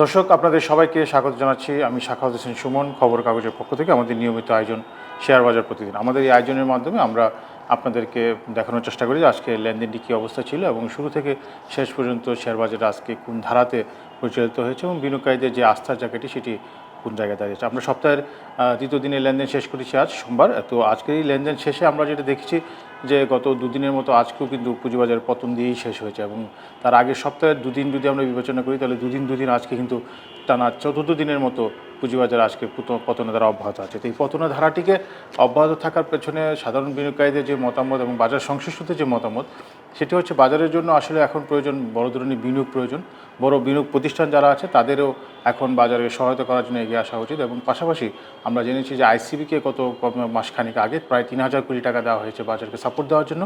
দর্শক, আপনাদের সবাইকে স্বাগত জানাচ্ছি। আমি শাখাউদ্দ হোসেন সুমন খবর কাগজের পক্ষ থেকে আমাদের নিয়মিত আয়োজন শেয়ার বাজার প্রতিদিন। আমাদের এই আয়োজনের মাধ্যমে আমরা আপনাদেরকে দেখানোর চেষ্টা করি যে আজকে লেনদেনটি কী অবস্থা ছিল এবং শুরু থেকে শেষ পর্যন্ত শেয়ার বাজার আজকে কোন ধারাতে পরিচালিত হয়েছে এবং বিনিয়োগকারীদের যে আস্থার জায়গাটি সেটি কোন জায়গায় দাঁড়িয়েছে আমরা সপ্তাহের দ্বিতীয় দিনের লেনদেন শেষ করেছি আজ সোমবার। তো আজকের এই লেনদেন শেষে আমরা যেটা দেখেছি যে গত দুদিনের মতো আজকেও কিন্তু পুঁজিবাজার পতন দিয়েই শেষ হয়েছে এবং তার আগের সপ্তাহের দুদিন যদি আমরা বিবেচনা করি, তাহলে দুদিন দুদিন আজকে কিন্তু টানা চতুর্থ দিনের মতো পুঁজিবাজার আজকে পুত- পতনের ধারা অব্যাহত আছে। তো এই পতনের ধারাটিকে অব্যাহত থাকার পেছনে সাধারণ বিনিয়োগকারীদের যে মতামত এবং বাজার সংশ্লিষ্টদের যে মতামত, সেটি হচ্ছে বাজারের জন্য আসলে এখন প্রয়োজন বড় ধরনের বিনিয়োগ প্রয়োজন। বড় বিনিয়োগ প্রতিষ্ঠান যারা আছে, তাদেরও এখন বাজারে সহায়তা করার জন্য এগিয়ে আসা উচিত এবং পাশাপাশি আমরা জেনেছি যে আইসিবিকে কম- মাসখানেক আগে প্রায় তিন হাজার কোটি টাকা দেওয়া হয়েছে বাজারকে সাপোর্ট দেওয়ার জন্য।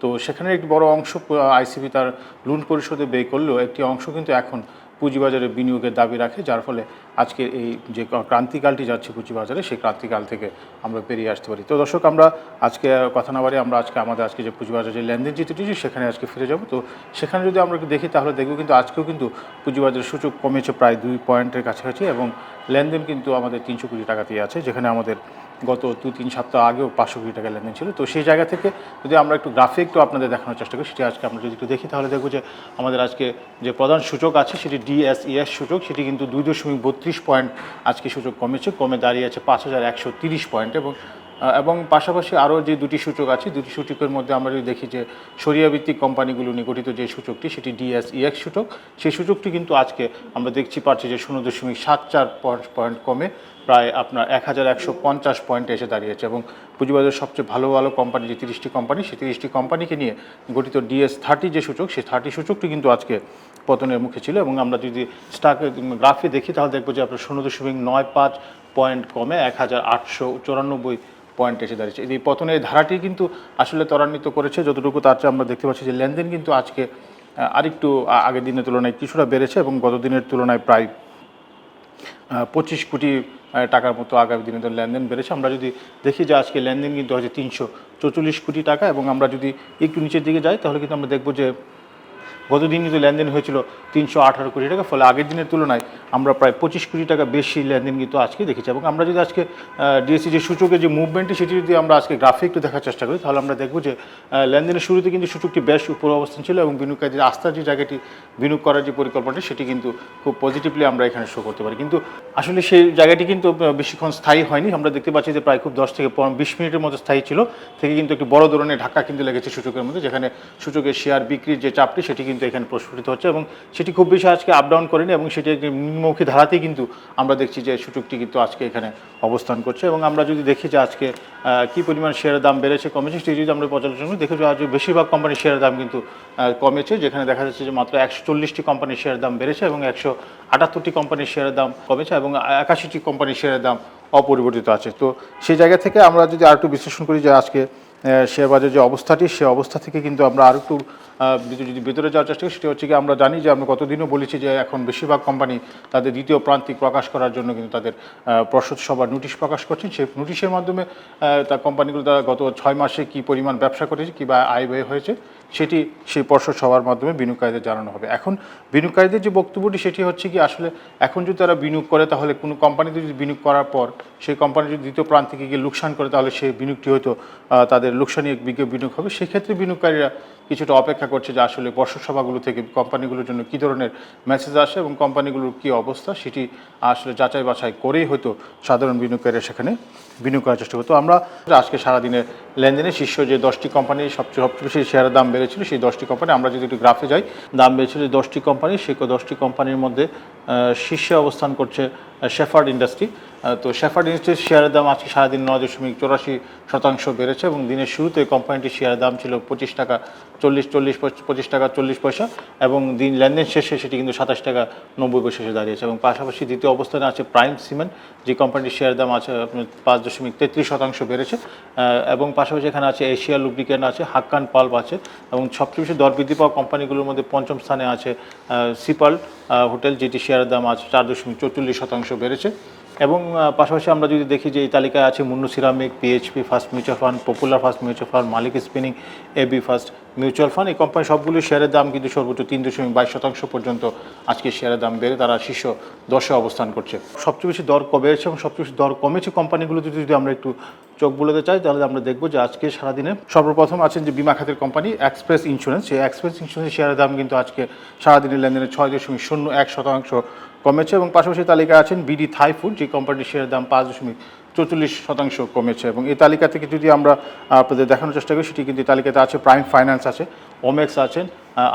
তো সেখানে একটি বড় অংশ আইসিবি তার লোন পরিশোধে ব্যয় করলেও একটি অংশ কিন্তু এখন পুঁজিবাজারে বিনিয়োগের দাবি রাখে, যার ফলে আজকে এই যে ক্রান্তিকালটি যাচ্ছে পুঁজিবাজারে, সেই ক্রান্তিকাল থেকে আমরা বেরিয়ে আসতে পারি। তো দর্শক, আমরা আজকে কথা না বাড়ি আমরা আজকে আমাদের আজকে যে পুঁজিবাজার যে লেনদেন চিত্রটি সেখানে আজকে ফিরে যাব। তো সেখানে যদি আমরা দেখি, তাহলে দেখব কিন্তু আজকেও কিন্তু পুঁজিবাজারের সূচক কমেছে প্রায় দুই পয়েন্টের কাছাকাছি এবং লেনদেন কিন্তু আমাদের তিনশো কোটি টাকাতেই আছে, যেখানে আমাদের গত দু তিন সপ্তাহ আগেও পাঁচশো কোটি টাকা লেনদেন ছিল। তো সেই জায়গা থেকে যদি আমরা একটু গ্রাফে একটু আপনাদের দেখানোর চেষ্টা করি, সেটি আজকে আমরা যদি একটু দেখি, তাহলে দেখব যে আমাদের আজকে যে প্রধান সূচক আছে, সেটি ডিএসইএস সূচক, সেটি কিন্তু দুই দশমিক বত্রিশ পয়েন্ট আজকে সূচক কমেছে। কমে দাঁড়িয়ে আছে পাঁচ হাজার একশো তিরিশ পয়েন্ট এবং এবং পাশাপাশি আরও যে দুটি সূচক আছে, দুটি সূচকের মধ্যে আমরা যদি দেখি যে সরিয়াভিত্তিক কোম্পানিগুলো নিয়ে গঠিত যে সূচকটি, সেটি ডিএসইএক্স সূচক। সেই সূচকটি কিন্তু আজকে আমরা দেখছি পাচ্ছি যে শূন্য দশমিক সাত চার পয়েন্ট কমে প্রায় আপনার এক হাজার একশো পঞ্চাশ পয়েন্টে এসে দাঁড়িয়েছে এবং পুঁজিবাজারের সবচেয়ে ভালো ভালো কোম্পানি যে তিরিশটি কোম্পানি, সেই তিরিশটি কোম্পানিকে নিয়ে গঠিত ডিএস থার্টি যে সূচক, সেই থার্টি সূচকটি কিন্তু আজকে পতনের মুখে ছিল এবং আমরা যদি স্টাক গ্রাফে দেখি, তাহলে দেখব যে আপনার শূন্য দশমিক নয় পাঁচ পয়েন্ট কমে এক হাজার আটশো চুরানব্বই পয়েন্ট এসে দাঁড়িয়েছে। এই পতনের ধারাটি কিন্তু আসলে ত্বরান্বিত করেছে, যতটুকু তার চেয়ে আমরা দেখতে পাচ্ছি যে লেনদেন কিন্তু আজকে আরেকটু আগের দিনের তুলনায় কিছুটা বেড়েছে এবং গত দিনের তুলনায় প্রায় পঁচিশ কোটি টাকার মতো আগামী দিনে লেনদেন বেড়েছে। আমরা যদি দেখি যে আজকে লেনদেন কিন্তু হচ্ছে তিনশো চৌচল্লিশ কোটি টাকা এবং আমরা যদি একটু নিচের দিকে যাই, তাহলে কিন্তু আমরা দেখব যে গত দিন কিন্তু লেনদেন হয়েছিল তিনশো আঠারো কোটি টাকা, ফলে আগের দিনের তুলনায় আমরা প্রায় পঁচিশ কোটি টাকা বেশি লেনদেন কিন্তু আজকে দেখেছি। এবং আমরা যদি আজকে ডিএসসি যে সূচকের যে মুভমেন্টটি সেটি যদি আমরা আজকে গ্রাফে একটু দেখার চেষ্টা করি, তাহলে আমরা দেখব যে লেনদেনের শুরুতে কিন্তু সূচকটি বেশ উপর অবস্থান ছিল এবং বিনিয়োগকারীদের আস্থার যে জায়গাটি বিনিয়োগ করার যে পরিকল্পনাটি, সেটি কিন্তু খুব পজিটিভলি আমরা এখানে শো করতে পারি। কিন্তু আসলে সেই জায়গাটি কিন্তু বেশিক্ষণ স্থায়ী হয়নি। আমরা দেখতে পাচ্ছি যে প্রায় খুব দশ থেকে বিশ মিনিটের মতো স্থায়ী ছিল। থেকে কিন্তু একটি বড় ধরনের ঢাকা কিন্তু লেগেছে সূচকের মধ্যে, যেখানে সূচকের শেয়ার বিক্রির যে চাপটি, সেটি কিন্তু এখানে প্রস্ফুটিত হচ্ছে এবং সেটি খুব বেশি আজকে আপ ডাউন করেনি এবং সেটি নিম্নমুখী ধারাতেই কিন্তু আমরা দেখছি যে সূচকটি কিন্তু আজকে এখানে অবস্থান করছে এবং আমরা যদি দেখি যে আজকে কী পরিমাণ শেয়ারের দাম বেড়েছে কমেছে সেটি যদি আমরা পর্যালোচনা করি দেখি আজ বেশিরভাগ কোম্পানির শেয়ারের দাম কিন্তু কমেছে, যেখানে দেখা যাচ্ছে যে মাত্র একশো চল্লিশটি কোম্পানির শেয়ারের দাম বেড়েছে এবং একশো আটাত্তরটি কোম্পানির শেয়ারের দাম কমেছে এবং একাশিটি কোম্পানির শেয়ারের দাম অপরিবর্তিত আছে। তো সেই জায়গা থেকে আমরা যদি আর একটু বিশ্লেষণ করি যে আজকে শেয়ার বাজারের যে অবস্থাটি, সে অবস্থা থেকে কিন্তু আমরা আর একটু যদি ভেতরে যাওয়ার চেষ্টা করি, সেটি হচ্ছে কি, আমরা জানি যে আমরা কতদিনও বলেছি যে এখন বেশিরভাগ কোম্পানি তাদের দ্বিতীয় প্রান্তিক প্রকাশ করার জন্য কিন্তু তাদের প্রসদ সভার নোটিশ প্রকাশ করছেন। সেই নোটিশের মাধ্যমে তার কোম্পানিগুলো তারা গত ছয় মাসে কি পরিমাণ ব্যবসা করেছে কী বা আয় ব্যয় হয়েছে সেটি সেই পর্ষদ সভার মাধ্যমে বিনিয়োগকারীদের জানানো হবে। এখন বিনিয়োগকারীদের যে বক্তব্যটি, সেটি হচ্ছে কি, আসলে এখন যদি তারা বিনিয়োগ করে, তাহলে কোনো কোম্পানিতে যদি বিনিয়োগ করার পর সেই কোম্পানি যদি দ্বিতীয় প্রান্ত থেকে গিয়ে লোকসান করে, তাহলে সেই বিনিয়োগটি হয়তো তাদের লোকসানি বিনিয়োগ হবে। সেক্ষেত্রে বিনিয়োগকারীরা কিছুটা অপেক্ষা করছে যে আসলে পর্ষদ সভাগুলো থেকে কোম্পানিগুলোর জন্য কী ধরনের মেসেজ আসে এবং কোম্পানিগুলোর কী অবস্থা সেটি আসলে যাচাই বাছাই করেই হয়তো সাধারণ বিনিয়োগকারীরা সেখানে বিনিয়োগ করার চেষ্টা করতো। আমরা আজকে সারাদিনের লেনদেনে শীর্ষ যে দশটি কোম্পানি সবচেয়ে সবচেয়ে বেশি শেয়ারের দাম বেড়েছিল সেই দশটি কোম্পানি আমরা যদি একটু গ্রাফে যাই, দাম বেড়েছিল যে দশটি কোম্পানি সেই দশটি কোম্পানির মধ্যে শীর্ষে অবস্থান করছে শেফার্ড ইন্ডাস্ট্রি তো শেফার্ড ইন্ডাস্ট্রির শেয়ারের দাম আজকে সারাদিন নয় দশমিক চৌরাশি শতাংশ বেড়েছে এবং দিনের শুরুতে কোম্পানিটির শেয়ারের দাম ছিল পঁচিশ টাকা চল্লিশ চল্লিশ পঁচিশ টাকা চল্লিশ পয়সা এবং দিন লেনদেন শেষে সেটি কিন্তু সাতাশ টাকা নব্বই পয়সা এসে দাঁড়িয়েছে এবং পাশাপাশি দ্বিতীয় অবস্থানে আছে প্রাইম সিমেন্ট, যে কোম্পানিটির শেয়ারের দাম আছে পাঁচ দশমিক তেত্রিশ শতাংশ বেড়েছে। এবং পাশাপাশি এখানে আছে এশিয়া লুব্রিকেন্ট আছে, হাক্কান পাল্প আছে এবং সবচেয়ে বেশি দর বৃদ্ধি পাওয়া কোম্পানিগুলোর মধ্যে পঞ্চম স্থানে আছে সিপাল হোটেল যেটি শেয়ারের দাম আছে চার দশমিক চৌচল্লিশ শতাংশ বেড়েছে। এবং পাশাপাশি আমরা যদি দেখি যে এই তালিকায় আছে Monno ceramic PHP first mutual fund popular first mutual fund Malek spinning AB first mutual fund এই কোম্পানি সবগুলো শেয়ারের দাম কিন্তু সর্বোচ্চ তিন দশমিক বাইশ শতাংশ পর্যন্ত আজকে শেয়ারের দাম বেড়ে তারা শীর্ষ দশে অবস্থান করছে। সবচেয়ে বেশি দর বেড়েছে এবং সবচেয়ে বেশি দর কমেছে কোম্পানিগুলোতে যদি আমরা একটু চোখ বুলাতে চাই, তাহলে আমরা দেখব যে আজকে সারাদিনে সর্বপ্রথম আছেন যে বিমা খাতের কোম্পানি এক্সপ্রেস ইন্স্যুরেন্স সেই এক্সপ্রেস ইন্স্যুরেন্স শেয়ারের দাম কিন্তু আজকে সারাদিনের লেনদেনে ছয় দশমিক শূন্য এক শতাংশ কমেছে এবং পাশাপাশি তালিকায় আছেন বিডি থাই ফুড যে কোম্পানিটির শেয়ারের দাম পাঁচ দশমিক চৌচল্লিশ শতাংশ কমেছে এবং এই তালিকা থেকে যদি আমরা আপনাদের দেখানোর চেষ্টা করি, সেটি কিন্তু তালিকাতে আছে প্রাইম ফাইন্যান্স আছে ওমেক্স আছেন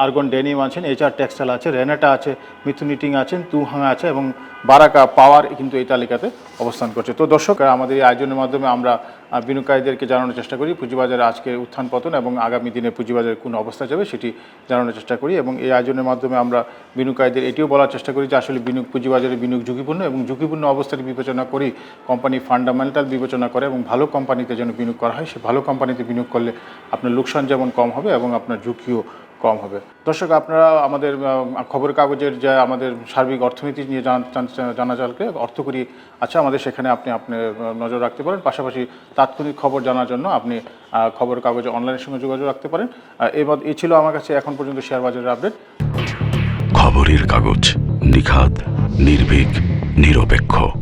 আর্গন ডেনিম আছেন এইচআর টেক্সটাইল আছে রেনাটা আছে মিথুনিটিং আছেন তুহাং আছে এবং বারাকা পাওয়ার কিন্তু এই তালিকাতে অবস্থান করছে। তো দর্শক আমাদের এই আয়োজনের মাধ্যমে আমরা বিনিয়োগকারীদেরকে জানানোর চেষ্টা করি, পুঁজিবাজারে আজকে উত্থান পতন এবং আগামী দিনে পুঁজিবাজারে কোন অবস্থা যাবে সেটি জানানোর চেষ্টা করি এবং এই আয়োজনের মাধ্যমে আমরা বিনিয়োগকারীদের এটিও বলার চেষ্টা করি যে আসলে বিনিয়োগ পুঁজিবাজারে বিনিয়োগ ঝুঁকিপূর্ণ এবং ঝুঁকিপূর্ণ অবস্থাটি বিবেচনা করি, কোম্পানি ফান্ডামেন্টাল বিবেচনা করে এবং ভালো কোম্পানিতে যেন বিনিয়োগ করা হয়, সে ভালো কোম্পানিতে বিনিয়োগ করলে আপনার লোকসান যেমন কম হবে এবং আপনার ঝুঁকিও কম হবে। দর্শক আপনারা আমাদের খবরের কাগজের যে আমাদের সার্বিক অর্থনীতি নিয়ে জান- জান- জানা চালকে অর্থকরী আছে আমাদের সেখানে আপনি আপনি নজর রাখতে পারেন। পাশাপাশি তাৎক্ষণিক খবর জানার জন্য আপনি আহ, খবরের কাগজে অনলাইনের সঙ্গে যোগাযোগ রাখতে পারেন। বাদ- এই ছিল আমার কাছে এখন পর্যন্ত শেয়ার বাজারের আপডেট। খবরের কাগজ নিখাদ নির্ভীক নিরপেক্ষ।